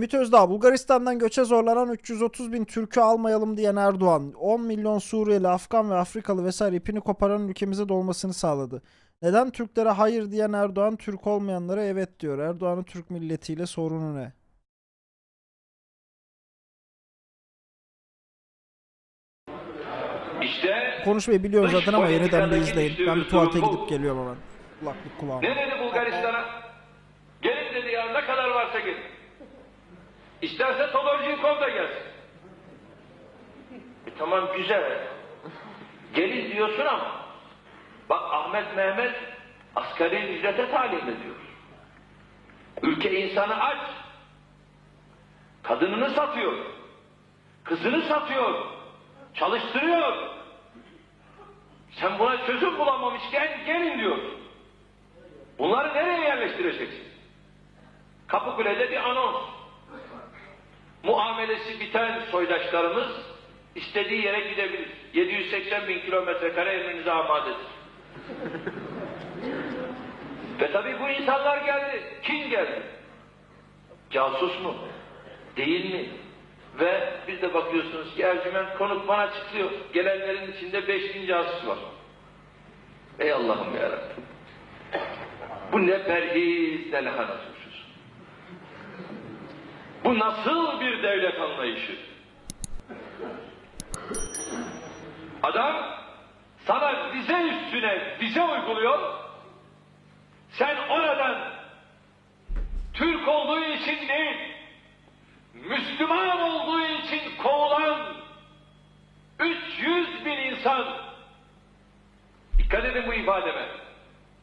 Ümit Özdağ, Bulgaristan'dan göçe zorlanan 330 bin Türk'ü almayalım diyen Erdoğan, 10 milyon Suriyeli, Afgan ve Afrikalı vesaire ipini koparan ülkemize dolmasını sağladı. Neden Türklere hayır diyen Erdoğan, Türk olmayanlara evet diyor? Erdoğan'ın Türk milletiyle sorunu ne? İşte Konuşmayı biliyorum zaten ama yeniden bir izleyin. Ben bir tuvalete gidip geliyorum hemen. Kulaklık kulağıma. ne dedi Bulgaristan'a? Gelin dedi ya ne kadar varsa gelin. İsterse Todorcikov da gelsin. E tamam güzel. Gelin diyorsun ama bak Ahmet Mehmet asgari ücrete talim ediyor. Ülke insanı aç. Kadınını satıyor. Kızını satıyor. Çalıştırıyor. Sen buna çözüm bulamamışken gelin diyor. Bunları nereye yerleştireceksin? Kapıkule'de bir anons. Muamelesi biten soydaşlarımız istediği yere gidebilir. 780 bin kilometre kare emrinize amadedir. Ve tabii bu insanlar geldi. Kim geldi? Casus mu? Değil mi? Ve biz de bakıyorsunuz ki Ercüment konuk bana çıkıyor. Gelenlerin içinde 5000 casus var. Ey Allah'ım yarabbim. Bu ne perhiz ne lahana turşusu. Bu nasıl bir devlet anlayışı? Adam sana vize üstüne vize uyguluyor. Sen oradan Türk olduğu için değil, Müslüman olduğu için kovulan 300 bin insan dikkat edin bu ifademe.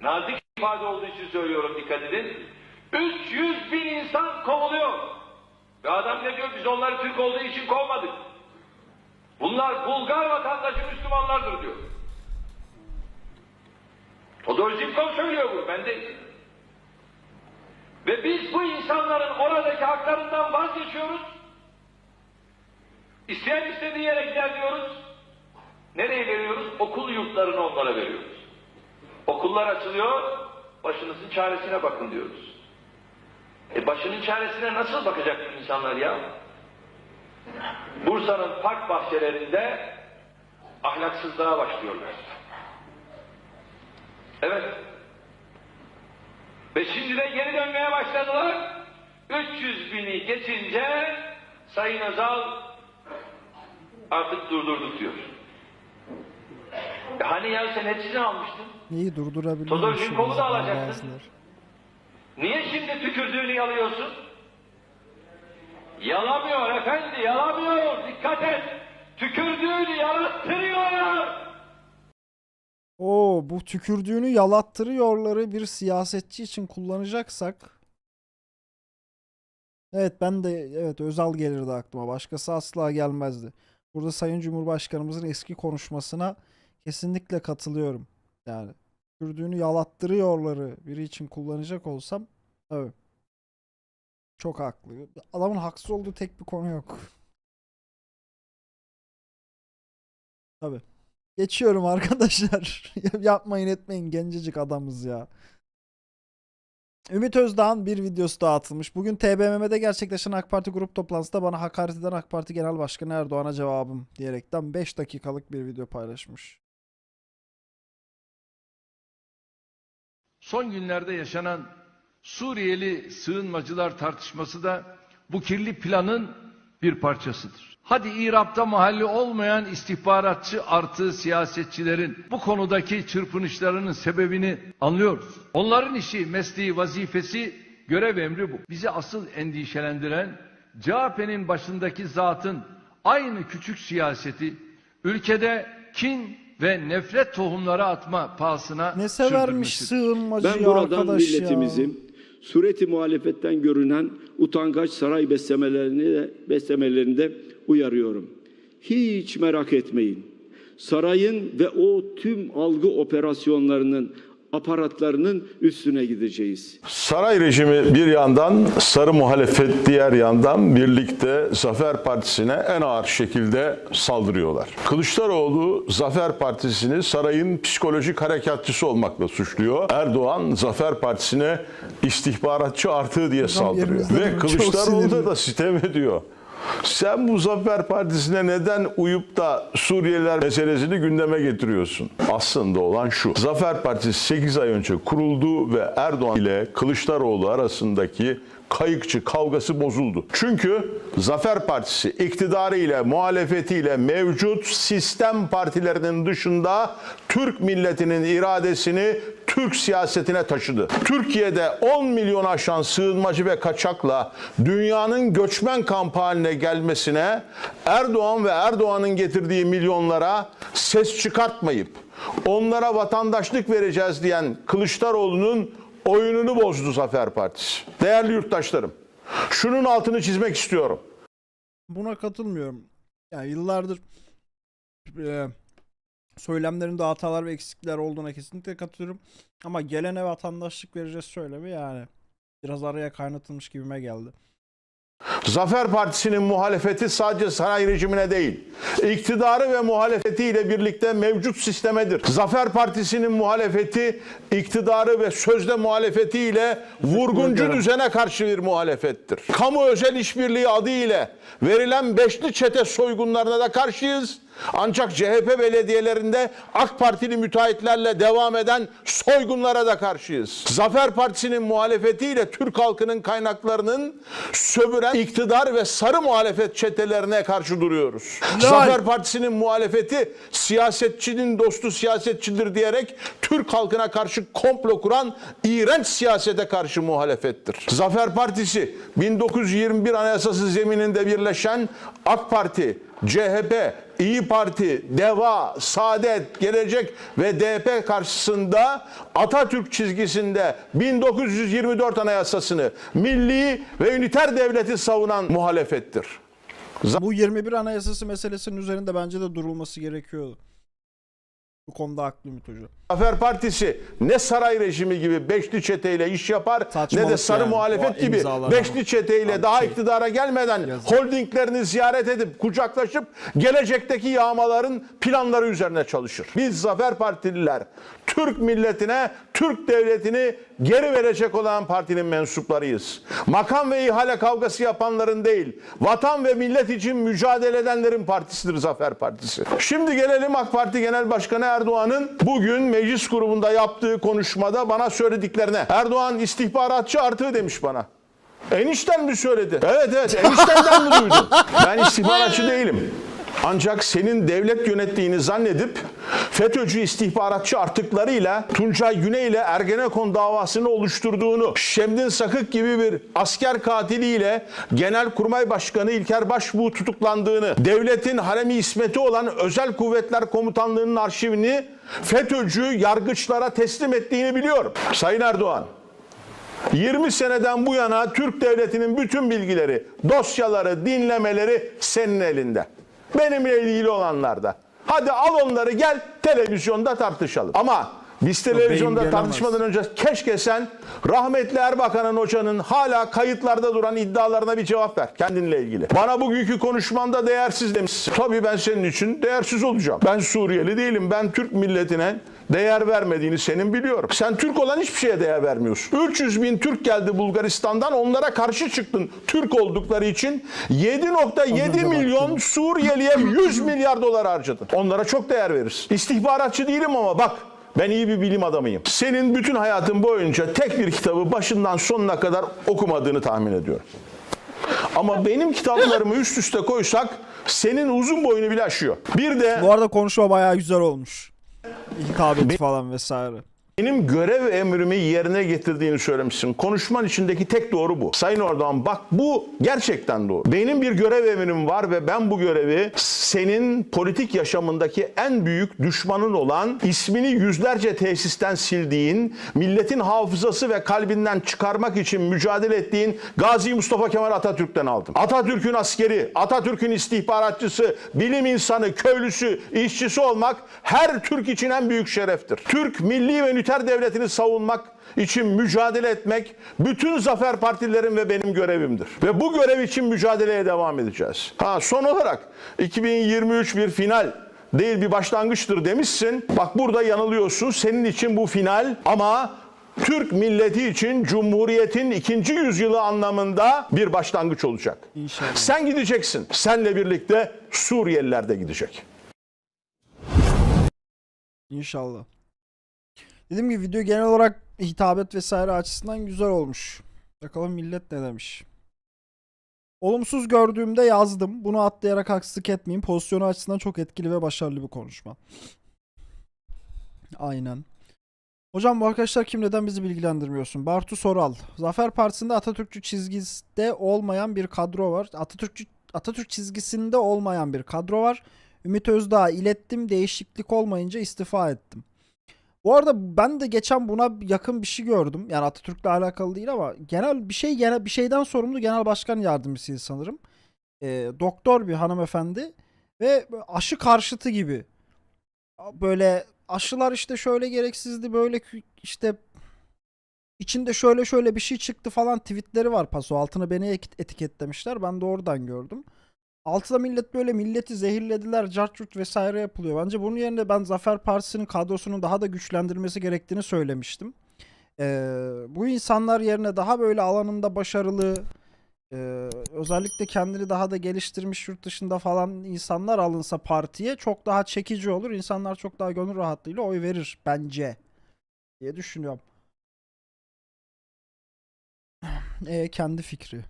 Nazik ifade olduğu için söylüyorum dikkat edin. 300 bin insan kovuluyor. Ve adam ne diyor? Biz onları Türk olduğu için kovmadık. Bunlar Bulgar vatandaşı Müslümanlardır diyor. Todor Zivkov söylüyor bu, ben değil. Ve biz bu insanların oradaki haklarından vazgeçiyoruz. İsteyen istediği yere gider diyoruz. Nereye veriyoruz? Okul yurtlarını onlara veriyoruz. Okullar açılıyor, başınızın çaresine bakın diyoruz. E başının çaresine nasıl bakacak insanlar ya? Bursa'nın park bahçelerinde ahlaksızlığa başlıyorlar. Evet. Ve şimdi de geri dönmeye başladılar. 300 bini geçince Sayın Özal artık durdurduk diyor. E hani ya sen hepsini almıştın? Neyi durdurabiliyor Todor Zivkov'u da acaba alacaktın. Niye şimdi tükürdüğünü yalıyorsun? Yalamıyor efendi, yalamıyor. Dikkat et. Tükürdüğünü yalattırıyor. Oo bu tükürdüğünü yalattırıyorları bir siyasetçi için kullanacaksak Evet ben de evet Özal gelirdi aklıma. Başkası asla gelmezdi. Burada Sayın Cumhurbaşkanımızın eski konuşmasına kesinlikle katılıyorum. Yani tükürdüğünü yalattırıyorları biri için kullanacak olsam evet. Çok haklı. Adamın haksız olduğu tek bir konu yok. Tabii. Geçiyorum arkadaşlar. Yapmayın etmeyin gencecik adamız ya. Ümit Özdağ'ın bir videosu daha atılmış. Bugün TBMM'de gerçekleşen AK Parti grup toplantısında bana hakaret eden AK Parti Genel Başkanı Erdoğan'a cevabım diyerekten 5 dakikalık bir video paylaşmış. Son günlerde yaşanan Suriyeli sığınmacılar tartışması da bu kirli planın bir parçasıdır. Hadi İrab'da mahalli olmayan istihbaratçı artı siyasetçilerin bu konudaki çırpınışlarının sebebini anlıyoruz. Onların işi, mesleği, vazifesi, görev emri bu. Bizi asıl endişelendiren CHP'nin başındaki zatın aynı küçük siyaseti ülkede kin ve nefret tohumları atma pahasına Ne severmiş sığınmacıyı Ben buradan arkadaş milletimizin sureti muhalefetten görünen utangaç saray beslemelerini de, beslemelerini de uyarıyorum. Hiç merak etmeyin. Sarayın ve o tüm algı operasyonlarının aparatlarının üstüne gideceğiz. Saray rejimi bir yandan, sarı muhalefet diğer yandan birlikte Zafer Partisi'ne en ağır şekilde saldırıyorlar. Kılıçdaroğlu Zafer Partisi'ni sarayın psikolojik harekatçısı olmakla suçluyor. Erdoğan Zafer Partisi'ne istihbaratçı artığı diye saldırıyor. Ve Kılıçdaroğlu da sitem ediyor. Sen bu Zafer Partisi'ne neden uyup da Suriyeliler meselesini gündeme getiriyorsun? Aslında olan şu. Zafer Partisi 8 ay önce kuruldu ve Erdoğan ile Kılıçdaroğlu arasındaki kayıkçı kavgası bozuldu. Çünkü Zafer Partisi iktidarı ile muhalefetiyle mevcut sistem partilerinin dışında Türk milletinin iradesini Türk siyasetine taşıdı. Türkiye'de 10 milyon aşan sığınmacı ve kaçakla dünyanın göçmen kampı haline gelmesine Erdoğan ve Erdoğan'ın getirdiği milyonlara ses çıkartmayıp onlara vatandaşlık vereceğiz diyen Kılıçdaroğlu'nun oyununu bozdu Zafer Partisi. Değerli yurttaşlarım, şunun altını çizmek istiyorum. Buna katılmıyorum. Yani yıllardır e, söylemlerinde hatalar ve eksikler olduğuna kesinlikle katılıyorum. Ama gelene vatandaşlık vereceğiz söylemi yani biraz araya kaynatılmış gibime geldi. Zafer Partisi'nin muhalefeti sadece saray rejimine değil, iktidarı ve muhalefetiyle birlikte mevcut sistemedir. Zafer Partisi'nin muhalefeti, iktidarı ve sözde muhalefetiyle vurguncu düzene karşı bir muhalefettir. Kamu özel işbirliği adı ile verilen beşli çete soygunlarına da karşıyız. Ancak CHP belediyelerinde AK Partili müteahhitlerle devam eden soygunlara da karşıyız. Zafer Partisi'nin muhalefetiyle Türk halkının kaynaklarının sömüren iktidar ve sarı muhalefet çetelerine karşı duruyoruz. Zafer Partisi'nin muhalefeti siyasetçinin dostu siyasetçidir diyerek Türk halkına karşı komplo kuran iğrenç siyasete karşı muhalefettir. Zafer Partisi 1921 Anayasası zemininde birleşen AK Parti, CHP, İyi Parti, DEVA, Saadet, Gelecek ve DP karşısında Atatürk çizgisinde 1924 Anayasasını milli ve üniter devleti savunan muhalefettir. Bu 21 Anayasası meselesinin üzerinde bence de durulması gerekiyordu. Bu konuda haklı Ümit Hoca. Zafer Partisi ne saray rejimi gibi beşli çeteyle iş yapar ne Saçmalık de sarı yani. muhalefet O gibi beşli ama. çeteyle Abi daha şey- iktidara gelmeden Yazık. holdinglerini ziyaret edip kucaklaşıp gelecekteki yağmaların planları üzerine çalışır. Biz Zafer Partililer Türk milletine, Türk devletini geri verecek olan partinin mensuplarıyız. Makam ve ihale kavgası yapanların değil, vatan ve millet için mücadele edenlerin partisidir Zafer Partisi. Şimdi gelelim AK Parti Genel Başkanı Erdoğan'ın bugün meclis grubunda yaptığı konuşmada bana söylediklerine. Erdoğan istihbaratçı artığı demiş bana. Enişten mi söyledi? Evet evet eniştenden mi duydun? Ben istihbaratçı değilim. Ancak senin devlet yönettiğini zannedip FETÖ'cü istihbaratçı artıklarıyla Tuncay Güney ile Ergenekon davasını oluşturduğunu, Şemdin Sakık gibi bir asker katiliyle Genelkurmay Başkanı İlker Başbuğ tutuklandığını, devletin haremi ismeti olan Özel Kuvvetler Komutanlığı'nın arşivini FETÖ'cü yargıçlara teslim ettiğini biliyorum. Sayın Erdoğan, 20 seneden bu yana Türk devletinin bütün bilgileri, dosyaları, dinlemeleri senin elinde. Benimle ilgili olanlar da. Hadi al onları gel televizyonda tartışalım. Ama biz televizyonda tartışmadan önce keşke sen rahmetli Erbakan'ın hocanın hala kayıtlarda duran iddialarına bir cevap ver kendinle ilgili. Bana bugünkü konuşmanda değersiz demişsin. Tabii ben senin için değersiz olacağım. Ben Suriyeli değilim. Ben Türk milletine değer vermediğini senin biliyorum. Sen Türk olan hiçbir şeye değer vermiyorsun. 300 bin Türk geldi Bulgaristan'dan onlara karşı çıktın. Türk oldukları için 7.7 milyon Suriyeliye 100 milyar dolar harcadın. Onlara çok değer verirsin. İstihbaratçı değilim ama bak ben iyi bir bilim adamıyım. Senin bütün hayatın boyunca tek bir kitabı başından sonuna kadar okumadığını tahmin ediyorum. Ama benim kitaplarımı üst üste koysak senin uzun boyunu bile aşıyor. Bir de Bu arada konuşma bayağı güzel olmuş. Hitabeti falan vesaire. Benim görev emrimi yerine getirdiğini söylemişsin. Konuşman içindeki tek doğru bu. Sayın Erdoğan bak bu gerçekten doğru. Benim bir görev emrim var ve ben bu görevi senin politik yaşamındaki en büyük düşmanın olan ismini yüzlerce tesisten sildiğin, milletin hafızası ve kalbinden çıkarmak için mücadele ettiğin Gazi Mustafa Kemal Atatürk'ten aldım. Atatürk'ün askeri, Atatürk'ün istihbaratçısı, bilim insanı, köylüsü, işçisi olmak her Türk için en büyük şereftir. Türk milli ve nitelikli otoriter devletini savunmak için mücadele etmek bütün zafer partilerin ve benim görevimdir. Ve bu görev için mücadeleye devam edeceğiz. Ha son olarak 2023 bir final değil bir başlangıçtır demişsin. Bak burada yanılıyorsun. Senin için bu final ama Türk milleti için Cumhuriyet'in ikinci yüzyılı anlamında bir başlangıç olacak. İnşallah. Sen gideceksin. Senle birlikte Suriyeliler de gidecek. İnşallah. Dediğim gibi video genel olarak hitabet vesaire açısından güzel olmuş. Bakalım millet ne demiş. Olumsuz gördüğümde yazdım. Bunu atlayarak haksızlık etmeyeyim. Pozisyonu açısından çok etkili ve başarılı bir konuşma. Aynen. Hocam bu arkadaşlar kim neden bizi bilgilendirmiyorsun? Bartu Soral. Zafer Partisi'nde Atatürkçü çizgisinde olmayan bir kadro var. Atatürkçü Atatürk çizgisinde olmayan bir kadro var. Ümit Özdağ'a ilettim. Değişiklik olmayınca istifa ettim. Bu arada ben de geçen buna yakın bir şey gördüm. Yani Atatürk'le alakalı değil ama genel bir şey genel bir şeyden sorumlu genel başkan yardımcısıydı sanırım. Ee, doktor bir hanımefendi ve aşı karşıtı gibi. Böyle aşılar işte şöyle gereksizdi böyle işte içinde şöyle şöyle bir şey çıktı falan tweetleri var paso altına beni etiketlemişler ben de oradan gördüm. Altına millet böyle milleti zehirlediler, cartçurt vesaire yapılıyor. Bence bunun yerine ben Zafer Partisi'nin kadrosunun daha da güçlendirilmesi gerektiğini söylemiştim. Ee, bu insanlar yerine daha böyle alanında başarılı, e, özellikle kendini daha da geliştirmiş yurt dışında falan insanlar alınsa partiye çok daha çekici olur. İnsanlar çok daha gönül rahatlığıyla oy verir bence diye düşünüyorum. E kendi fikri.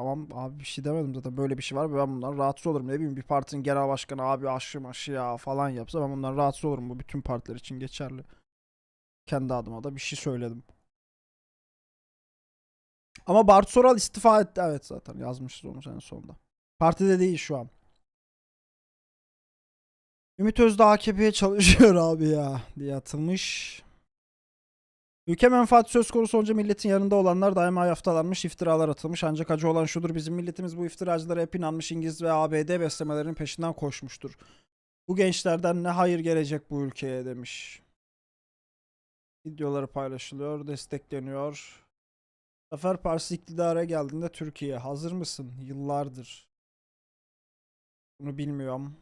Tamam abi bir şey demedim zaten böyle bir şey var ben bundan rahatsız olurum. Ne bileyim bir partinin genel başkanı abi aşı maşı ya falan yapsa ben bundan rahatsız olurum. Bu bütün partiler için geçerli. Kendi adıma da bir şey söyledim. Ama Bartu Soral istifa etti. Evet zaten yazmışız onu en sonunda. Partide değil şu an. Ümit Özdağ AKP'ye çalışıyor abi ya diye atılmış. Ülke menfaati söz konusu olunca milletin yanında olanlar daima yaftalanmış, iftiralar atılmış. Ancak acı olan şudur bizim milletimiz bu iftiracılara hep inanmış İngiliz ve ABD beslemelerinin peşinden koşmuştur. Bu gençlerden ne hayır gelecek bu ülkeye demiş. Videoları paylaşılıyor, destekleniyor. Zafer Partisi iktidara geldiğinde Türkiye hazır mısın? Yıllardır. Bunu bilmiyorum.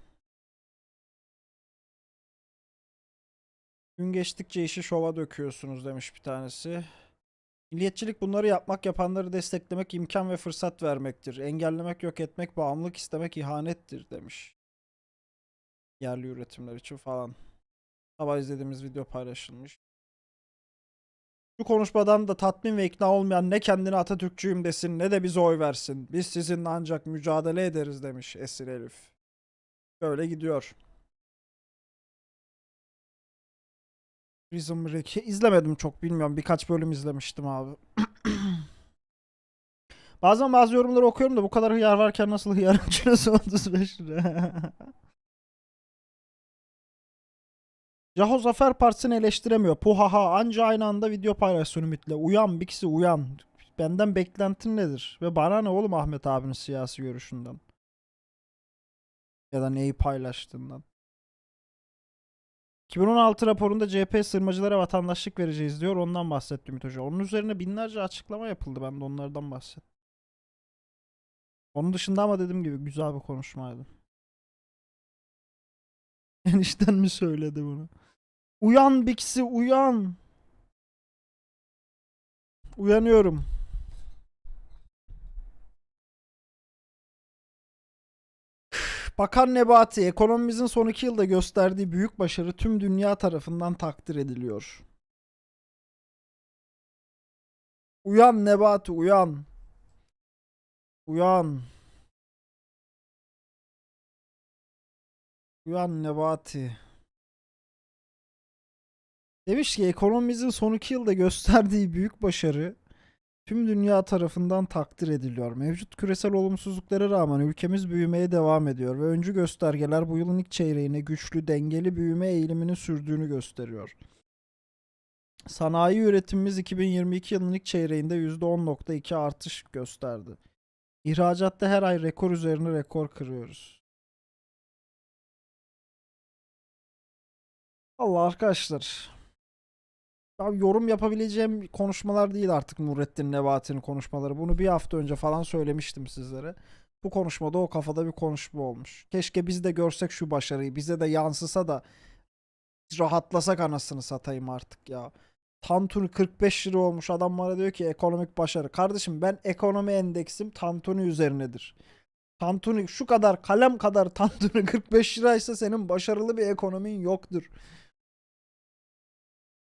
Gün geçtikçe işi şova döküyorsunuz demiş bir tanesi. Milliyetçilik bunları yapmak, yapanları desteklemek, imkan ve fırsat vermektir. Engellemek, yok etmek, bağımlılık istemek ihanettir demiş. Yerli üretimler için falan. Sabah izlediğimiz video paylaşılmış. Şu konuşmadan da tatmin ve ikna olmayan ne kendine Atatürkçüyüm desin ne de bize oy versin. Biz sizinle ancak mücadele ederiz demiş Esir Elif. Böyle gidiyor. Prison Break izlemedim çok bilmiyorum. Birkaç bölüm izlemiştim abi. Bazen bazı yorumları okuyorum da bu kadar hıyar varken nasıl hıyarın kilosu 35 lira. Caho Zafer Partisi'ni eleştiremiyor. Puhaha anca aynı anda video paylaşsın Ümit'le. Uyan Bixi uyan. Benden beklentin nedir? Ve bana ne oğlum Ahmet abinin siyasi görüşünden? Ya da neyi paylaştığından. 2016 raporunda CHP sırmacılara vatandaşlık vereceğiz diyor. Ondan bahsetti Ümit Hoca. Onun üzerine binlerce açıklama yapıldı. Ben de onlardan bahsettim. Onun dışında ama dediğim gibi güzel bir konuşmaydı. Enişten mi söyledi bunu? Uyan Bixi uyan. Uyanıyorum. Bakan Nebati, ekonomimizin son iki yılda gösterdiği büyük başarı tüm dünya tarafından takdir ediliyor. Uyan Nebati, uyan. Uyan. Uyan Nebati. Demiş ki ekonomimizin son iki yılda gösterdiği büyük başarı tüm dünya tarafından takdir ediliyor. Mevcut küresel olumsuzluklara rağmen ülkemiz büyümeye devam ediyor ve öncü göstergeler bu yılın ilk çeyreğine güçlü, dengeli büyüme eğilimini sürdüğünü gösteriyor. Sanayi üretimimiz 2022 yılının ilk çeyreğinde %10.2 artış gösterdi. İhracatta her ay rekor üzerine rekor kırıyoruz. Allah arkadaşlar. Abi yorum yapabileceğim konuşmalar değil artık Nurettin Nebati'nin konuşmaları. Bunu bir hafta önce falan söylemiştim sizlere. Bu konuşmada o kafada bir konuşma olmuş. Keşke biz de görsek şu başarıyı. Bize de yansısa da rahatlasak anasını satayım artık ya. Tantuni 45 lira olmuş. Adam bana diyor ki ekonomik başarı. Kardeşim ben ekonomi endeksim Tantuni üzerinedir. Tantuni şu kadar kalem kadar Tantuni 45 liraysa senin başarılı bir ekonomin yoktur.